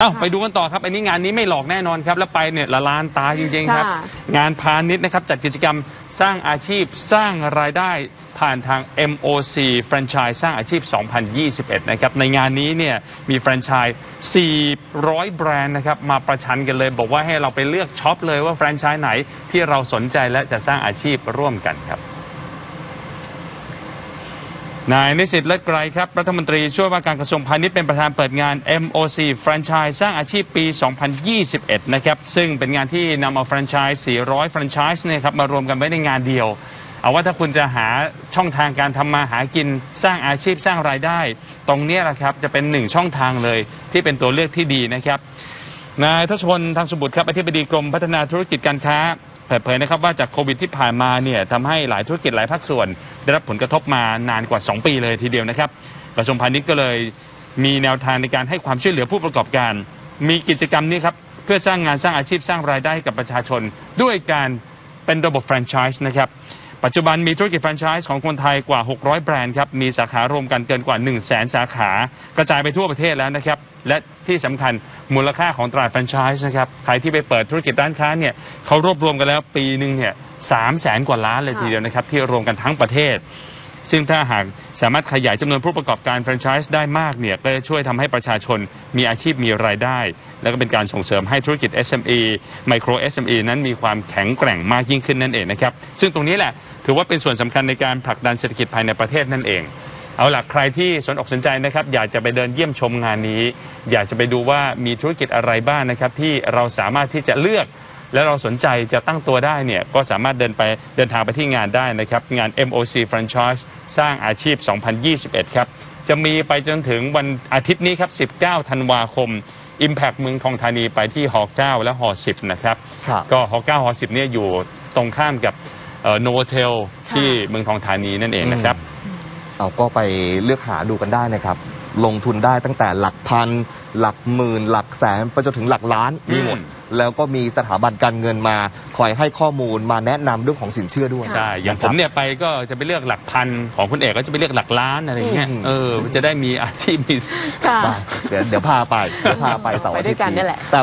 เอ้าไปดูกันต่อครับอันนี้งานนี้ไม่หลอกแน่นอนครับ แล้วไปเนี่ยละลานตาจริง ๆ ครับ ค่ะ งานพาณิชย์นะครับ จัดกิจกรรมสร้างอาชีพสร้างรายได้ผ่านทาง MOC แฟรนไชส์สร้างอาชีพ 2021 นะครับ ในงานนี้เนี่ยมีแฟรนไชส์400 แบรนด์นะครับ มาประชันกันเลย บอกว่าให้เราไปเลือกช็อปเลยว่าแฟรนไชส์ไหนที่เราสนใจและจะสร้างอาชีพร่วมกันครับ นายนิสิตเลิศไกรครับ รัฐมนตรีช่วยว่าการกระทรวงพาณิชย์เป็นประธานเปิดงาน MOC แฟรนไชส์สร้างอาชีพปี 2021 นะครับ ซึ่งเป็นงานที่นำเอาแฟรนไชส์ 400 แฟรนไชส์เนี่ยครับมารวมกันไว้ในงานเดียว เอาว่าถ้าคุณจะหาช่องทางการทำมาหากินสร้างอาชีพสร้างรายได้ ตรงนี้แหละครับจะเป็นหนึ่งช่องทางเลยที่เป็นตัวเลือกที่ดีนะครับนายทศพลทางสมบุตรครับอธิบดีกรมพัฒนาธุรกิจการค้า เปิดเผยนะครับว่าจากโควิดที่ผ่านมาเนี่ยทำให้หลายธุรกิจหลายภาคส่วน ได้รับผลกระทบมานานกว่า 2 ปีเลยทีเดียวนะครับ กระทรวงพาณิชย์ก็เลยมีแนวทางในการให้ความช่วยเหลือผู้ประกอบการ มีกิจกรรมนี้ครับเพื่อสร้างงานสร้างอาชีพสร้างรายได้ให้กับประชาชน ด้วยการเป็นระบบแฟรนไชส์นะครับปัจจุบันมีธุรกิจแฟรนไชส์ของคนไทยกว่า 600 แบรนด์ครับ มีสาขารวมกันเกินกว่า 1 0 0 0 0แสนสาขา กระจายไปทั่วประเทศแล้วนะครับ และที่สำคัญมูลค่าของตลาดแฟรนไชส์นะครับ ใครที่ไปเปิดธุรกิจร้านค้าเนี่ยเขารวบรวมกันแล้วปีหนึ่งเนี่ยสามแสนกว่าล้านเลยทีเดียวนะครับ ที่รวมกันทั้งประเทศ ซึ่งถ้าหากสามารถขยายจำนวนผู้ประกอบการแฟรนไชส์ได้มากเนี่ยก็จะช่วยทำให้ประชาชนมีอาชีพมีรายได้ แล้วก็เป็นการส่งเสริมให้ธุรกิจ SME Micro SME นั้นมีความแข็งแกร่งมากยิ่งขึ้นนั่นเองนะครับ ซึ่งตรงนี้แหละถือว่าเป็นส่วนสำคัญในการผลักดันเศรษฐกิจภายในประเทศนั่นเอง เอาล่ะใครที่สนอกสนใจนะครับ อยากจะไปเดินเยี่ยมชมงานนี้ อยากจะไปดูว่ามีธุรกิจอะไรบ้างนะครับ ที่เราสามารถที่จะเลือก และเราสนใจจะตั้งตัวได้เนี่ยก็สามารถเดินไปเดินทางไปที่งานได้นะครับ งาน MOC Franchise สร้างอาชีพ 2021 ครับ จะมีไปจนถึงวันอาทิตย์นี้ครับ 19 ธันวาคม Impact เมืองทองธานีไปที่หอ9และหอ10 นะครับครับก็หอ9หอ10เนี่ยอยู่ตรงข้ามกับโนเทลที่เมืองทองธานีนั่นเองนะครับ เอาก็ไปเลือกหาดูกันได้นะครับ ลงทุนได้ตั้งแต่หลักพัน หลักหมื่น หลักแสนไปจนถึงหลักล้านมีหมดอืมแล้วก็มีสถาบันการเงินมาคอยให้ข้อมูลมาแนะนำเรื่องของสินเชื่อด้วยใช่ อย่างผมเนี่ยไปก็จะไปเลือกหลักพันของคุณเอกก็จะไปเลือกหลักล้านอะไรอย่างเงี้ยอืมเออ จะได้มีอาชีพมี ค่ะ ได้เดี๋ยวเดี๋ยวพาไปเดี๋ยวพาไปเสาร์ไปอาด้ทิวตยย์กันนี่แหละ แต่